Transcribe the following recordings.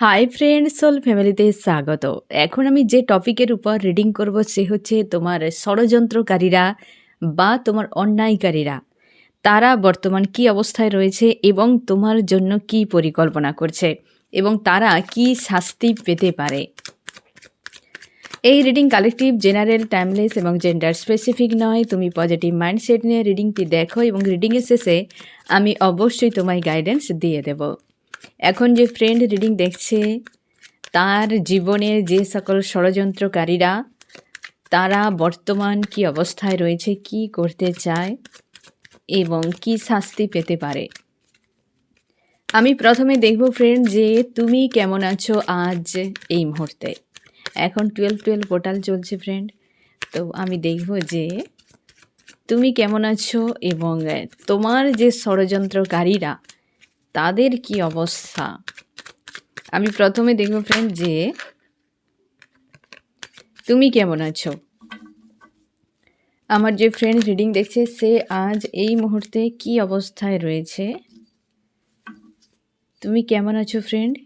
Hi friend soul ফ্যামিলিতে স্বাগত। এখন আমি যে টপিকের উপর রিডিং করব, সে হচ্ছে তোমার ষড়যন্ত্রকারীরা বা তোমার অন্যায়কারীরা। তারা বর্তমান কি অবস্থায় রয়েছে এবং তোমার জন্য কি পরিকল্পনা করছে এবং তারা কি শাস্তি পেতে পারে? এই রিডিং কালেকটিভ জেনারেল টাইমলেস এবং জেন্ডার স্পেসিফিক নয়। তুমি পজিটিভ মাইন্ডসেট নিয়ে রিডিংটি দেখো এবং রিডিংয়ের শেষে আমি অবশ্যই তোমায় গাইডেন্স দিয়ে দেব। এখন যে ফ্রেন্ড রিডিং দেখছে, তার জীবনের যে সকল ষড়যন্ত্রকারীরা, তারা বর্তমান কি অবস্থায় রয়েছে, কি করতে চায় এবং কি শাস্তি পেতে পারে। আমি প্রথমে দেখব ফ্রেন্ড যে, তুমি কেমন আছো আজ এই মুহূর্তে? এখন টুয়েলভ টুয়েলভ পোর্টাল চলছে ফ্রেন্ড তো আমি দেখব যে, তুমি কেমন আছো এবং তোমার যে ষড়যন্ত্রকারীরা তাদের কি অবস্থা? আমি প্রথমে দেখব ফ্রেন্ড যে, তুমি কেমন আছো? আমার যে ফ্রেন্ড রিডিং দেখছে, সে আজ এই মুহূর্তে কি অবস্থায় রয়েছে? তুমি কেমন আছো ফ্রেন্ড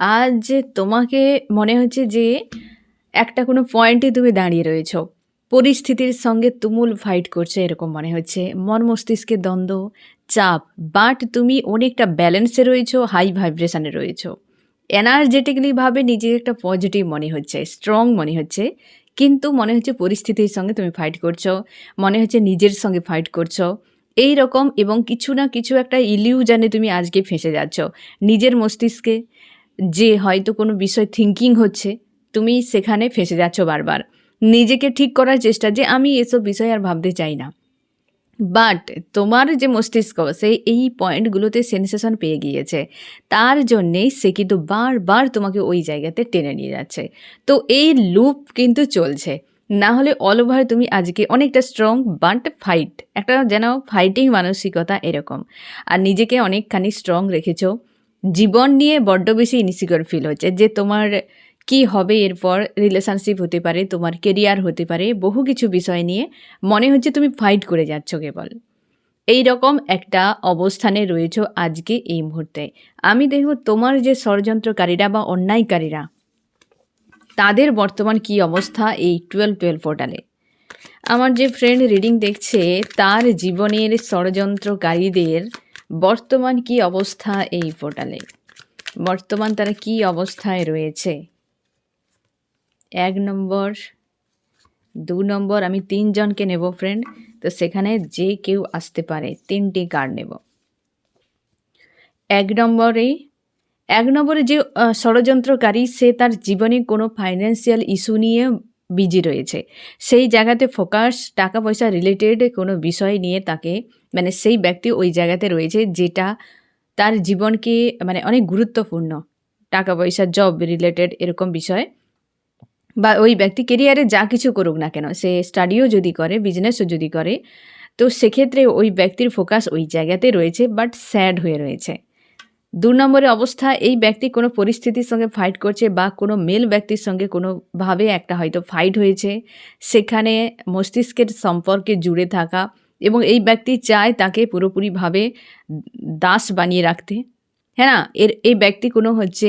আজ তোমাকে মনে হচ্ছে যে, একটা কোনো পয়েন্টে তুমি দাঁড়িয়ে রয়েছো। পরিস্থিতির সঙ্গে তুমুল ফাইট করছে এরকম মনে হচ্ছে। মন মস্তিষ্কে দ্বন্দ্ব চাপ বাট তুমি অনেকটা ব্যালেন্সে রয়েছো হাই ভাইব্রেশানে রয়েছো। এনার্জেটিকলিভাবে নিজের একটা পজিটিভ মনে হচ্ছে স্ট্রং মনে হচ্ছে, কিন্তু মনে হচ্ছে পরিস্থিতির সঙ্গে তুমি ফাইট করছ, মনে হচ্ছে নিজের সঙ্গে ফাইট করছ। এই রকম এবং কিছু না কিছু একটা ইলিউজানে তুমি আজকে ফেঁসে যাচ্ছ। নিজের মস্তিষ্কে যে হয়তো কোনো বিষয় থিঙ্কিং হচ্ছে, তুমি সেখানে ফেঁসে যাচ্ছ বারবার। নিজেকে ঠিক করার চেষ্টা যে আমি এসব বিষয় আর ভাবতে চাই না। বাট তোমার যে মস্তিষ্ক সে এই পয়েন্টগুলোতে সেন্সেশন পেয়ে গিয়েছে। তার জন্যেই সে কিন্তু বারবার তোমাকে ওই জায়গাতে টেনে নিয়ে যাচ্ছে। তো এই লুপ কিন্তু চলছে। না হলে অল ওভার তুমি আজকে অনেকটা স্ট্রং বাট ফাইট একটা যেন ফাইটিং মানসিকতা এরকম। আর নিজেকে অনেকখানি স্ট্রং রেখেছো। জীবন নিয়ে বড্ড বেশি ইনসিকিউর ফিল হচ্ছে যে তোমার কি হবে এরপর রিলেশনশিপ হতে পারে, তোমার কেরিয়ার হতে পারে, বহু কিছু বিষয় নিয়ে মনে হচ্ছে তুমি ফাইট করে যাচ্ছ কেবল। এই রকম একটা অবস্থানে রয়েছ আজকে এই মুহূর্তে। আমি দেখব তোমার যে ষড়যন্ত্রকারীরা বা অন্যায়কারীরা, তাদের বর্তমান কি অবস্থা এই টুয়েলভ টুয়েলভ পোর্টালে আমার যে ফ্রেন্ড রিডিং দেখছে, তার জীবনের ষড়যন্ত্রকারীদের বর্তমান কি অবস্থা এই পোর্টালে বর্তমান তারা কি অবস্থায় রয়েছে? এক নম্বর, দু নম্বর, আমি তিনজনকে নেব ফ্রেন্ড তো সেখানে যে কেউ আসতে পারে, তিনটি কার্ড নেব। এক নম্বরে এক নম্বরে যে ষড়যন্ত্রকারী, সে তার জীবনে কোনো ফাইন্যান্সিয়াল ইস্যু নিয়ে বিজি রয়েছে। সেই জায়গাতে ফোকাস টাকা পয়সা রিলেটেড কোনো বিষয় নিয়ে তাকে মানে সেই ব্যক্তি ওই জায়গাতে রয়েছে যেটা তার জীবনকে মানে অনেক গুরুত্বপূর্ণ। টাকা পয়সা জব রিলেটেড এরকম বিষয়। বা ওই ব্যক্তি কেরিয়ারে যা কিছু করুক না কেন, সে স্টাডিও যদি করে বিজনেসও যদি করে, তো সেক্ষেত্রে ওই ব্যক্তির ফোকাস ওই জায়গাতে রয়েছে বাট স্যাড হয়ে রয়েছে। দু নম্বরে অবস্থা, এই ব্যক্তি কোনো পরিস্থিতির সঙ্গে ফাইট করছে বা কোনো মেল ব্যক্তির সঙ্গে কোনোভাবে একটা হয়তো ফাইট হয়েছে, সেখানে মস্তিষ্কের সম্পর্কে জুড়ে থাকা এবং এই ব্যক্তি চায় তাকে পুরোপুরিভাবে দাস বানিয়ে রাখতে। হ্যাঁ না? এর, এই ব্যক্তি কোনো হচ্ছে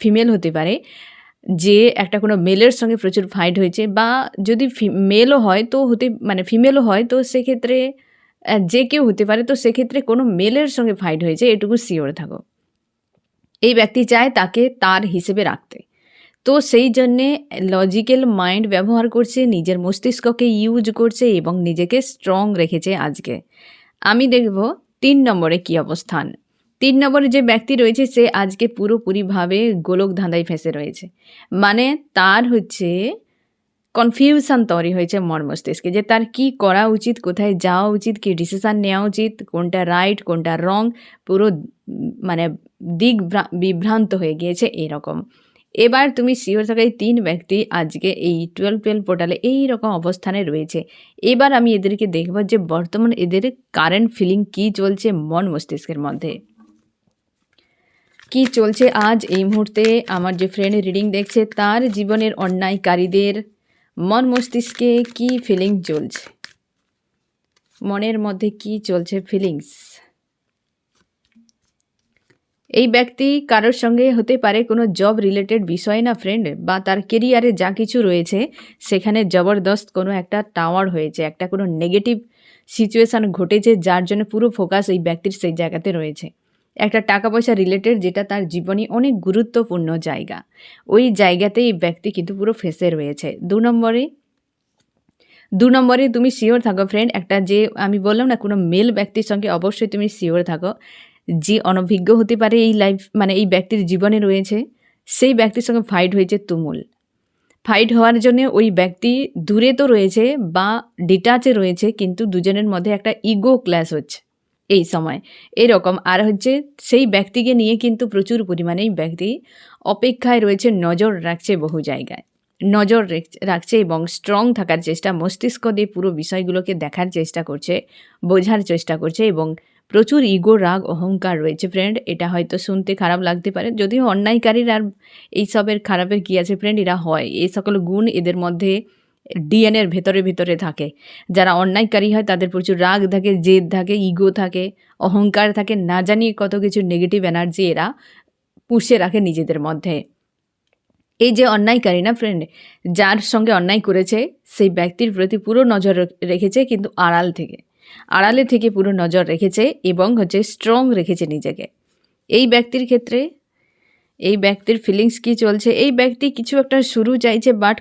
ফিমেল হতে পারে যে একটা কোনো মেলের সঙ্গে প্রচুর ফাইট হয়েছে বা যদি মেলও হয় তো হতে মানে ফিমেলও হয় তো সেক্ষেত্রে যে কেউ হতে পারে তো সেক্ষেত্রে কোনো মেলের সঙ্গে ফাইট হয়েছে এটুকু শিওর থাকো। এই ব্যক্তি চায় তাকে তার হিসেবে রাখতে। তো সেই জন্যে লজিক্যাল মাইন্ড ব্যবহার করছে, নিজের মস্তিষ্ককে ইউজ করছে এবং নিজেকে স্ট্রং রেখেছে আজকে। আমি দেখব তিন নম্বরে কি অবস্থান। তিন নম্বরে যে ব্যক্তি রয়েছে, সে আজকে পুরোপুরিভাবে গোলক ধাঁধায় ফেসে রয়েছে। মানে তার হচ্ছে কনফিউশন তৈরি হয়েছে মন মস্তিষ্কে যে তার কি করা উচিত, কোথায় যাওয়া উচিত, কি ডিসিশান নেওয়া উচিত, কোনটা রাইট কোনটা রং পুরো মানে দিক বিভ্রান্ত হয়ে গিয়েছে এরকম। এবার তুমি শিওর থাকা, এই তিন ব্যক্তি আজকে এই টুয়েলভ টুয়েলভ পোর্টালে এই রকম অবস্থানে রয়েছে। এবার আমি এদেরকে দেখব যে বর্তমান এদের কারেন্ট ফিলিং কি চলছে মন মস্তিষ্কের মধ্যে। কি চলছে আজ? এই মুহূর্তে আমার যে ফ্রেন্ড রিডিং দেখছে, তার জীবনের অন্যায়কারীদের মন মস্তিষ্কে কি ফিলিং চলছে? মনের মধ্যে কি চলছে ফিলিংস এই ব্যক্তি কারোর সঙ্গে হতে পারে কোনো জব রিলেটেড বিষয় না ফ্রেন্ড বা তার কেরিয়ারে যা কিছু রয়েছে, সেখানে জবরদস্ত কোনো একটা টাওয়ার হয়েছে, একটা কোনো নেগেটিভ সিচুয়েশান ঘটেছে, যার জন্য পুরো ফোকাস এই ব্যক্তির সেই জায়গাতে রয়েছে। একটা টাকা পয়সা রিলেটেড যেটা তার জীবনে অনেক গুরুত্বপূর্ণ জায়গা। ওই জায়গাতে এই ব্যক্তি কিন্তু পুরো ফেসে রয়েছে। দু নম্বরে দু নম্বরে তুমি শিওর থাকো ফ্রেন্ড একটা যে আমি বললাম না, কোনো মেল ব্যক্তির সঙ্গে অবশ্যই তুমি শিওর থাকো যে অনভিজ্ঞ হতে পারে এই লাইফ মানে এই ব্যক্তির জীবনে রয়েছে। সেই ব্যক্তির সঙ্গে ফাইট হয়েছে তুমুল। ফাইট হওয়ার জন্য ওই ব্যক্তি দূরে তো রয়েছে বা ডিটাচে রয়েছে, কিন্তু দুজনের মধ্যে একটা ইগো ক্লাস হচ্ছে। এই সময়। এরকম আর হচ্ছে সেই ব্যক্তিকে নিয়ে কিন্তু প্রচুর পরিমাণে ব্যক্তি অপেক্ষায় রয়েছে, নজর রাখছে বহু জায়গায়। নজর রেখ- রাখছে এবং স্ট্রং থাকার চেষ্টা, মস্তিষ্ক দিয়ে পুরো বিষয়গুলোকে দেখার চেষ্টা করছে, বোঝার চেষ্টা করছে এবং প্রচুর ইগো রাগ, অহংকার রয়েছে ফ্রেন্ড এটা হয়তো শুনতে খারাপ লাগতে পারে। যদিও অন্যায়কারীর আর এইসবের খারাপের কী আছে ফ্রেন্ড এরা হয়। এই সকল গুণ এদের মধ্যে ডিএনএর ভেতরে ভেতরে থাকে। যারা অন্যায়কারী হয়, তাদের প্রচুর রাগ থাকে, জেদ থাকে ইগো থাকে, অহংকার থাকে, না জানিয়ে কত কিছু নেগেটিভ এনার্জি এরা পুষে রাখে নিজেদের মধ্যে। এই যে অন্যায়কারী না ফ্রেন্ড যার সঙ্গে অন্যায় করেছে, সেই ব্যক্তির প্রতি পুরো নজর রেখেছে কিন্তু আড়াল থেকে। আড়ালে থেকে পুরো নজর রেখেছে এবং হচ্ছে স্ট্রং রেখেছে নিজেকে। এই ব্যক্তির ক্ষেত্রে এই ব্যক্তির ফিলিংস কি চলছে? এই ব্যক্তি কিছু একটা শুরু চাইছে বাট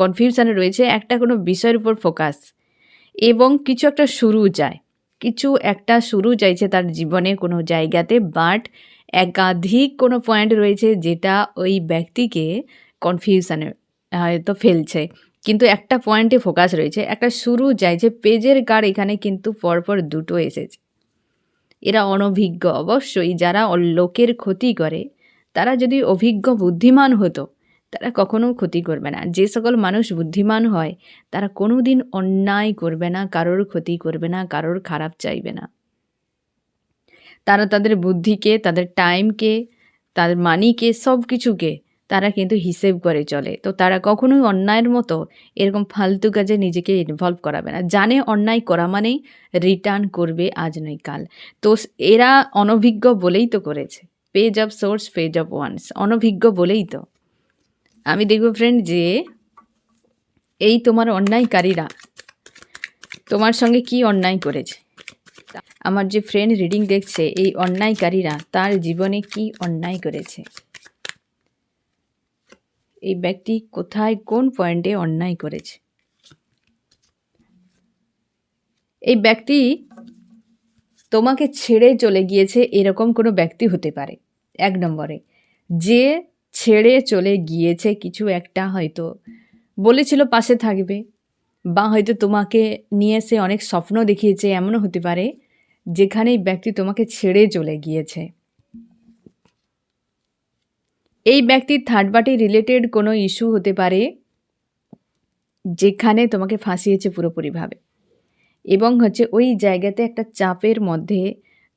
কনফিউশানে রয়েছে, একটা কোনো বিষয়ের উপর ফোকাস এবং কিছু একটা শুরু চায়। কিছু একটা শুরু চাইছে তার জীবনে কোনো জায়গাতে বাট একাধিক কোনো পয়েন্ট রয়েছে যেটা ওই ব্যক্তিকে কনফিউশানে হয়তো ফেলছে। কিন্তু একটা পয়েন্টে ফোকাস রয়েছে, একটা শুরু চাইছে, পেজের কার্ড এখানে কিন্তু পরপর দুটো এসেছে। এরা অনভিজ্ঞ অবশ্যই, যারা লোকের ক্ষতি করে তারা যদি অভিজ্ঞ বুদ্ধিমান হতো, তারা কখনো ক্ষতি করবে না। যে সকল মানুষ বুদ্ধিমান হয়, তারা কোনো দিন অন্যায় করবে না, কারোর ক্ষতি করবে না, কারোর খারাপ চাইবে না। তারা তাদের বুদ্ধিকে, তাদের টাইমকে তাদের মানিকে সব কিছুকে তারা কিন্তু হিসেব করে চলে। তো তারা কখনোই অন্যায়ের মতো এরকম ফালতু কাজে নিজেকে ইনভলভ করাবে না। জানে অন্যায় করা মানেই রিটার্ন করবে আজ নয় কাল। তো এরা অনভিজ্ঞ বলেই তো করেছে। Page of swords page of wands অনভিজ্ঞ বলেই তো। আমি দেখব ফ্রেন্ড যে, এই তোমার অন্যায়কারীরা, তোমার সঙ্গে কি অন্যায় করেছে? আমার যে ফ্রেন্ড রিডিং দেখছে, এই অন্যায়কারীরা তার জীবনে কি অন্যায় করেছে? এই ব্যক্তি কোথায়, কোন পয়েন্টে অন্যায় করেছে? এই ব্যক্তি তোমাকে ছেড়ে চলে গিয়েছে এরকম কোনো ব্যক্তি হতে পারে। এক নম্বরে, যে ছেড়ে চলে গিয়েছে কিছু একটা হয়তো বলেছিল পাশে থাকবে বা হয়তো তোমাকে নিয়ে সে অনেক স্বপ্ন দেখিয়েছে, এমনও হতে পারে যেখানে এই ব্যক্তি তোমাকে ছেড়ে চলে গিয়েছে। এই ব্যক্তির থার্ড পার্টি রিলেটেড কোনো ইস্যু হতে পারে যেখানে তোমাকে ফাঁসিয়েছে পুরোপুরিভাবে। এবং হচ্ছে ওই জায়গাতে একটা চাপের মধ্যে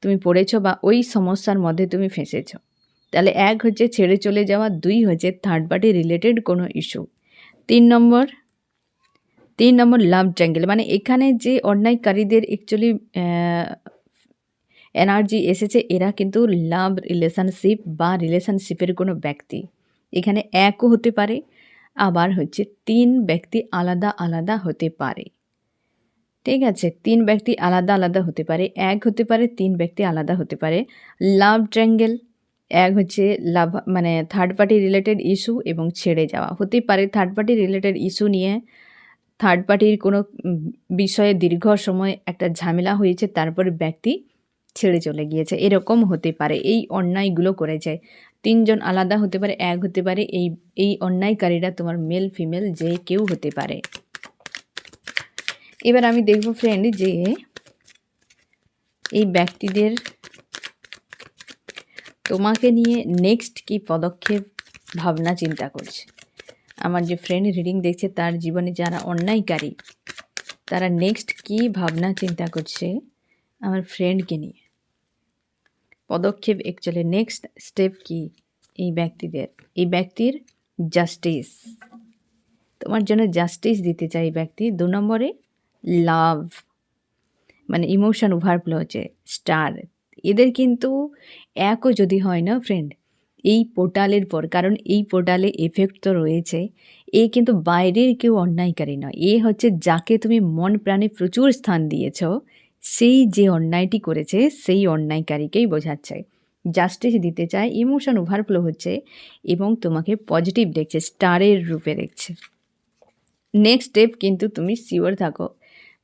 তুমি পড়েছো বা ওই সমস্যার মধ্যে তুমি ফেঁসেছো। তাহলে এক হচ্ছে ছেড়ে চলে যাওয়া, দুই হচ্ছে থার্ড পার্টি রিলেটেড কোনো ইস্যু তিন নম্বর তিন নম্বর লাভ ট্যাঙ্গেল মানে এখানে যে অন্যায়কারীদের অ্যাকচুয়ালি এনার্জি এসেছে, এরা কিন্তু লাভ রিলেশনশিপ বা রিলেশনশিপের কোনো ব্যক্তি। এখানে একও হতে পারে, আবার হচ্ছে তিন ব্যক্তি আলাদা আলাদা হতে পারে। ঠিক আছে, তিন ব্যক্তি আলাদা আলাদা হতে পারে, এক হতে পারে, তিন ব্যক্তি আলাদা হতে পারে। লাভ ট্র্যাঙ্গেল, এক হচ্ছে লাভ মানে থার্ড পার্টি রিলেটেড ইস্যু এবং ছেড়ে যাওয়া। হতে পারে থার্ড পার্টি রিলেটেড ইস্যু নিয়ে থার্ড পার্টির কোনো বিষয়ে দীর্ঘ সময় একটা ঝামেলা হয়েছে, তারপরে ব্যক্তি ছেড়ে চলে গিয়েছে। এরকম হতে পারে, এই অন্যায়গুলো করেছে তিনজন আলাদা হতে পারে, এক হতে পারে, এই এই অন্যায়কারীরা তোমার মেল ফিমেল যে কেউ হতে পারে। এবার আমি দেখব ফ্রেন্ড যে এই ব্যক্তিদের তোমাকে নিয়ে নেক্সট কি পদক্ষেপ, ভাবনা, চিন্তা করছে। আমার যে ফ্রেন্ড রিডিং দেখছে, তার জীবনে যারা অন্যায়কারী, তারা নেক্সট কি ভাবনা, চিন্তা করছে আমার ফ্রেন্ডকে নিয়ে। পদক্ষেপ অ্যাকচুয়ালি নেক্সট স্টেপ কি এই ব্যক্তিদের, এই ব্যক্তির জাস্টিস তোমার জন্য জাস্টিস দিতে চাই ব্যক্তি, দু নম্বরে লাভ মানে ইমোশন ওভারফ্লো হচ্ছে স্টার এদের কিন্তু একও যদি হয় না ফ্রেন্ড এই পোর্টালের পর, কারণ এই পোর্টালে এফেক্ট তো রয়েছে, এ কিন্তু বাইরের কেউ অন্যায়কারী নয়। এ হচ্ছে যাকে তুমি মন প্রাণে প্রচুর স্থান দিয়েছ, সেই যে অন্যায়টি করেছে, সেই অন্যায়কারীকেই বোঝাচ্ছে। জাস্টিস দিতে চায় ইমোশন ওভারফ্লো হচ্ছে এবং তোমাকে পজিটিভ দেখছে স্টারের রূপে দেখছে। নেক্সট স্টেপ কিন্তু তুমি শিওর থাকো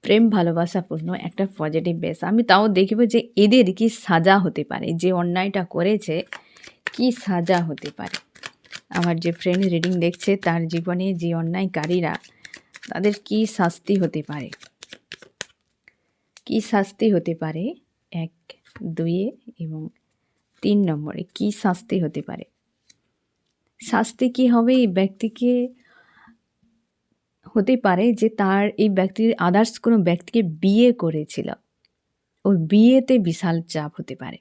প্রেম ভালোবাসাপূর্ণ একটা পজিটিভ বেস আমি তাও দেখব যে এদের কি সাজা হতে পারে, যে অন্যায়টা করেছে, কি সাজা হতে পারে। আমার যে ফ্রেন্ড রিডিং দেখছে, তার জীবনে যে অন্যায়কারীরা, তাদের কি শাস্তি হতে পারে? কি শাস্তি হতে পারে? এক দুইয়ে এবং তিন নম্বরে কি শাস্তি হতে পারে? শাস্তি কি হবে? এই ব্যক্তিকে হতে পারে যে তার এই ব্যক্তির আদার্স কোনো ব্যক্তিকে বিয়ে করেছিল। ওই বিয়েতে বিশাল চাপ হতে পারে।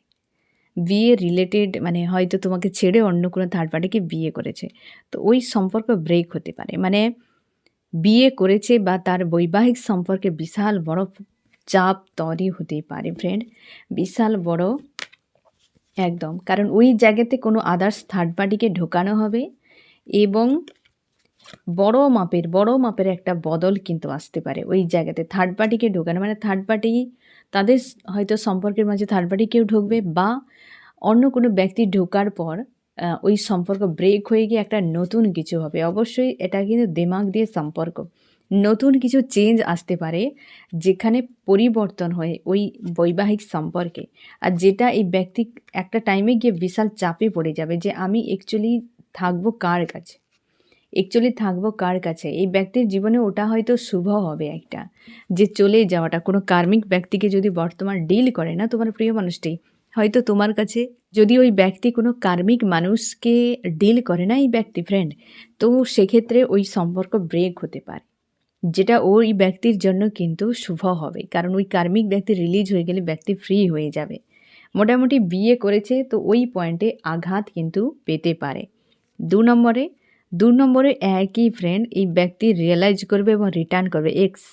বিয়ে রিলেটেড মানে হয়তো তোমাকে ছেড়ে অন্য কোনো থার্ড পার্টিকে বিয়ে করেছে। তো ওই সম্পর্ক ব্রেক হতে পারে। মানে বিয়ে করেছে বা তার বৈবাহিক সম্পর্কে বিশাল বড় চাপ তৈরি হতে পারে ফ্রেন্ড বিশাল বড় একদম। কারণ ওই জায়গাতে কোনো আদার্স থার্ড পার্টিকে ঢোকানো হবে এবং বড় মাপের বড় মাপের একটা বদল কিন্তু আসতে পারে ওই জায়গাতে। থার্ড পার্টিকে ঢোকানো মানে থার্ড পার্টি তাদের হয়তো সম্পর্কের মাঝে থার্ড পার্টি কেউ ঢুকবে বা অন্য কোনো ব্যক্তি ঢোকার পর ওই সম্পর্ক ব্রেক হয়ে গিয়ে একটা নতুন কিছু হবে। অবশ্যই এটা কিন্তু দিমাগ দিয়ে সম্পর্ক। নতুন কিছু চেঞ্জ আসতে পারে যেখানে পরিবর্তন হয় ওই বৈবাহিক সম্পর্কে। আর যেটা এই ব্যক্তি একটা টাইমে গিয়ে বিশাল চাপে পড়ে যাবে যে আমি অ্যাকচুয়ালি থাকব কার কাছে? অ্যাকচুয়ালি থাকব কার কাছে? এই ব্যক্তির জীবনে ওটা হয়তো শুভ হবে একটা। যে চলে যাওয়াটা, কোনো কার্মিক ব্যক্তিকে যদি বর্তমান ডিল করে না তোমার প্রিয় মানুষটি, হয়তো তোমার কাছে যদি ওই ব্যক্তি কোনো কার্মিক মানুষকে ডিল করে না এই ব্যক্তি ফ্রেন্ড তো সেক্ষেত্রে ওই সম্পর্ক ব্রেক হতে পারে। যেটা ওই ব্যক্তির জন্য কিন্তু শুভ হবে। কারণ ওই কার্মিক ব্যক্তি রিলিজ হয়ে গেলে ব্যক্তি ফ্রি হয়ে যাবে। মোটামুটি বিয়ে করেছে, তো ওই পয়েন্টে আঘাত কিন্তু পেতে পারে। দু নম্বরে দু নম্বরে একই ফ্রেন্ড এই ব্যক্তি রিয়েলাইজ করবে এবং রিটার্ন করবে। এক্স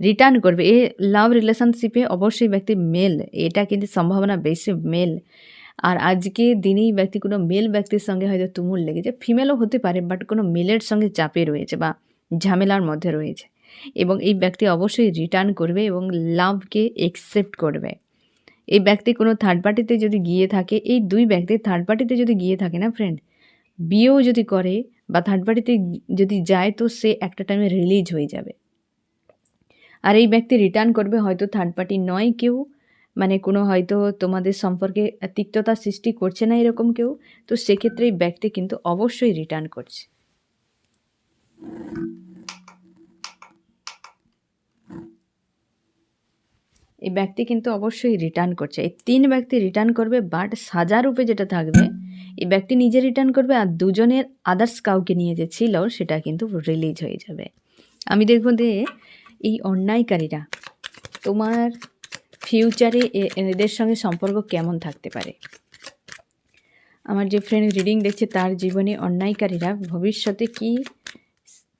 রিটার্ন করবে। এ লাভ রিলেশনশিপে অবশ্যই ব্যক্তি মেল এটা কিন্তু সম্ভাবনা বেশি মেল আর আজকে দিনেই ব্যক্তি কোনো মেল ব্যক্তির সঙ্গে হয়তো তুমুল লেগেছে। ফিমেলও হতে পারে বাট কোনো মেলের সঙ্গে চাপে রয়েছে বা ঝামেলার মধ্যে রয়েছে। এবং এই ব্যক্তি অবশ্যই রিটার্ন করবে এবং লাভকে একসেপ্ট করবে। এই ব্যক্তি কোনো থার্ড পার্টিতে যদি গিয়ে থাকে, এই দুই ব্যক্তি থার্ড পার্টিতে যদি গিয়ে থাকে না ফ্রেন্ড বিয়েও যদি করে বা থার্ড পার্টিতে যদি যায়, তো সে একটা টাইমে রিলিজ হয়ে যাবে। আর এই ব্যক্তি রিটার্ন করবে হয়তো থার্ড পার্টি নয় কেউ মানে কোনো হয়তো তোমাদের সম্পর্কে তিক্ততা সৃষ্টি করছে না এরকম কেউ, তো সেক্ষেত্রে এই ব্যক্তি কিন্তু অবশ্যই রিটার্ন করছে। এই ব্যক্তি কিন্তু অবশ্যই রিটার্ন করছে। এই তিন ব্যক্তি রিটার্ন করবে বাট সাজা রূপে যেটা থাকবে ব্যক্তি নিজে রিটার্ন করবে আর দুজনের আদার্স কাউকে নিয়ে যে ছিল সেটা কিন্তু রিলিজ হয়ে যাবে। আমি দেখব যে এই অন্যায়কারীরা তোমার ফিউচারে এদের সঙ্গে সম্পর্ক কেমন থাকতে পারে? আমার যে ফ্রেন্ড রিডিং দেখছে, তার জীবনে অন্যায়কারীরা ভবিষ্যতে কি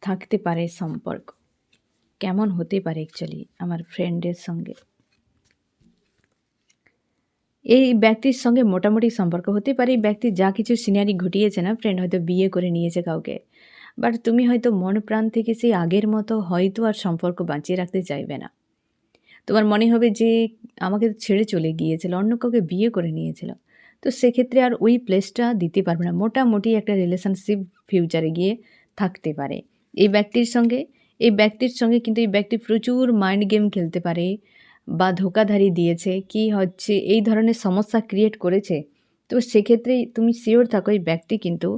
থাকতে পারে সম্পর্ক? কেমন হতে পারে অ্যাকচুয়ালি আমার ফ্রেন্ডের সঙ্গে? এই ব্যক্তির সঙ্গে মোটামুটি সম্পর্ক হতে পারে। এই ব্যক্তি যা কিছু সিনারি ঘটিয়েছে না ফ্রেন্ড হয়তো বিয়ে করে নিয়েছে কাউকে। বাট তুমি হয়তো মন প্রাণ থেকে সেই আগের মতো হয়তো আর সম্পর্ক বাঁচিয়ে রাখতে চাইবে না। তোমার মনে হবে যে আমাকে ছেড়ে চলে গিয়েছিল, অন্য কাউকে বিয়ে করে নিয়েছিল। তো সেক্ষেত্রে আর ওই প্লেসটা দিতে পারবে না। মোটামুটি একটা রিলেশনশিপ ফিউচারে গিয়ে থাকতে পারে। এই ব্যক্তির সঙ্গে, এই ব্যক্তির সঙ্গে কিন্তু এই ব্যক্তি প্রচুর মাইন্ড গেম খেলতে পারে। বা ধোকাধারি দিয়েছে, কি হচ্ছে, এই ধরনের সমস্যা ক্রিয়েট করেছে, তো সেক্ষেত্রে তুমি শিওর থাকো এই ব্যক্তি কিন্তু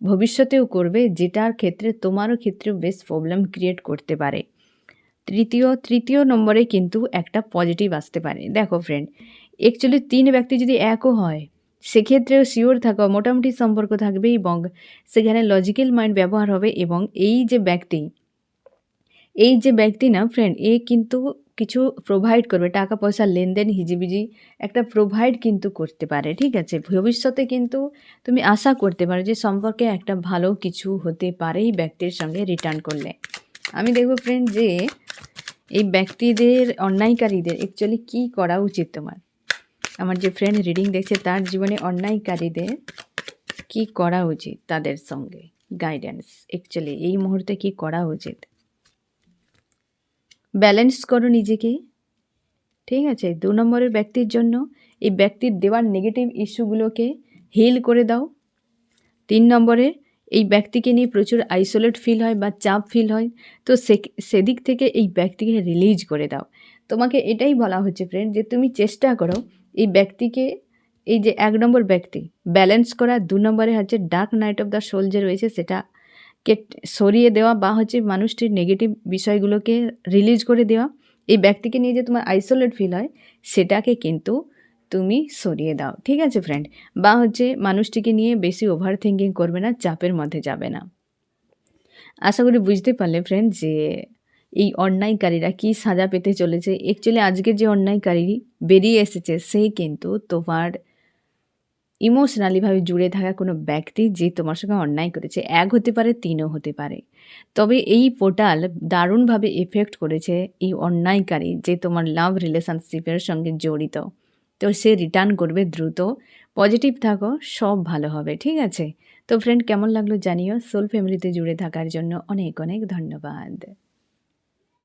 ভবিষ্যতেও করবে, যেটার ক্ষেত্রে তোমারও ক্ষেত্রেও বেশ প্রবলেম ক্রিয়েট করতে পারে। তৃতীয় তৃতীয় নম্বরে কিন্তু একটা পজিটিভ আসতে পারে। দেখো ফ্রেন্ড অ্যাকচুয়ালি তিন ব্যক্তি যদি একও হয়, সেক্ষেত্রেও শিওর থাকো, মোটামুটি সম্পর্ক থাকবে এবং সেখানে লজিক্যাল মাইন্ড ব্যবহার হবে এবং এই যে ব্যক্তি এই যে ব্যক্তি না ফ্রেন্ড এ কিন্তু কিছু প্রোভাইড করবে টাকা পয়সা লেনদেন, হিজিবিজি একটা প্রোভাইড কিন্তু করতে পারে, ঠিক আছে? ভবিষ্যতে কিন্তু তুমি আশা করতে পারো যে সম্পর্কে একটা ভালো কিছু হতে পারে এই ব্যক্তির সঙ্গে রিটার্ন করলে। আমি দেখব ফ্রেন্ড যে এই ব্যক্তিদের, অন্যায়কারীদের অ্যাকচুয়ালি কী করা উচিত তোমার? আমার যে ফ্রেন্ড রিডিং দেখছে, তার জীবনে অন্যায়কারীদের কি করা উচিত তাদের সঙ্গে? গাইডেন্স অ্যাকচুয়ালি এই মুহূর্তে কি করা উচিত? ব্যালেন্স করো নিজেকে। ঠিক আছে? দু নম্বরের ব্যক্তির জন্য এই ব্যক্তির দেওয়ার নেগেটিভ ইস্যুগুলোকে হিল করে দাও। তিন নম্বরে এই ব্যক্তিকে নিয়ে প্রচুর আইসোলেট ফিল হয় বা চাপ ফিল হয়। তো সেদিক থেকে এই ব্যক্তিকে রিলিজ করে দাও। তোমাকে এটাই বলা হচ্ছে ফ্রেন্ড যে তুমি চেষ্টা করো এই ব্যক্তিকে, এই যে এক নম্বর ব্যক্তি ব্যালেন্স করা। দু নম্বরে হচ্ছে dark night of the soul যে রয়েছে, সেটা সরিয়ে দেওয়া বা হচ্ছে মানুষটির নেগেটিভ বিষয়গুলোকে রিলিজ করে দেওয়া, এই ব্যক্তিকে নিয়ে যে তোমার আইসোলেট ফিল হয়, সেটাকে কিন্তু তুমি সরিয়ে দাও। ঠিক আছে ফ্রেন্ড বা হচ্ছে মানুষটিকে নিয়ে বেশি ওভার থিঙ্কিং করবে না, চাপের মধ্যে যাবে না। আশা করি বুঝতে পারলে ফ্রেন্ড যে এই অন্যায়কারীরা কি সাজা পেতে চলেছে। অ্যাকচুয়ালি আজকের যে অন্যায়কারী বেরিয়ে এসেছে সেই কিন্তু তোমার ইমোশনালিভাবে জুড়ে থাকা কোনো ব্যক্তি যে তোমার সঙ্গে অন্যায় করেছে, এক হতে পারে, তিনও হতে পারে। তবে এই পোর্টাল দারুণভাবে এফেক্ট করেছে এই অন্যায়কারী যে তোমার লাভ রিলেশনশিপের সঙ্গে জড়িত। তো সে রিটার্ন করবে দ্রুত। পজিটিভ থাকো, সব ভালো হবে, ঠিক আছে? তো ফ্রেন্ড কেমন লাগল জানিও। সোল ফ্যামিলিতে জুড়ে থাকার জন্য অনেক অনেক ধন্যবাদ।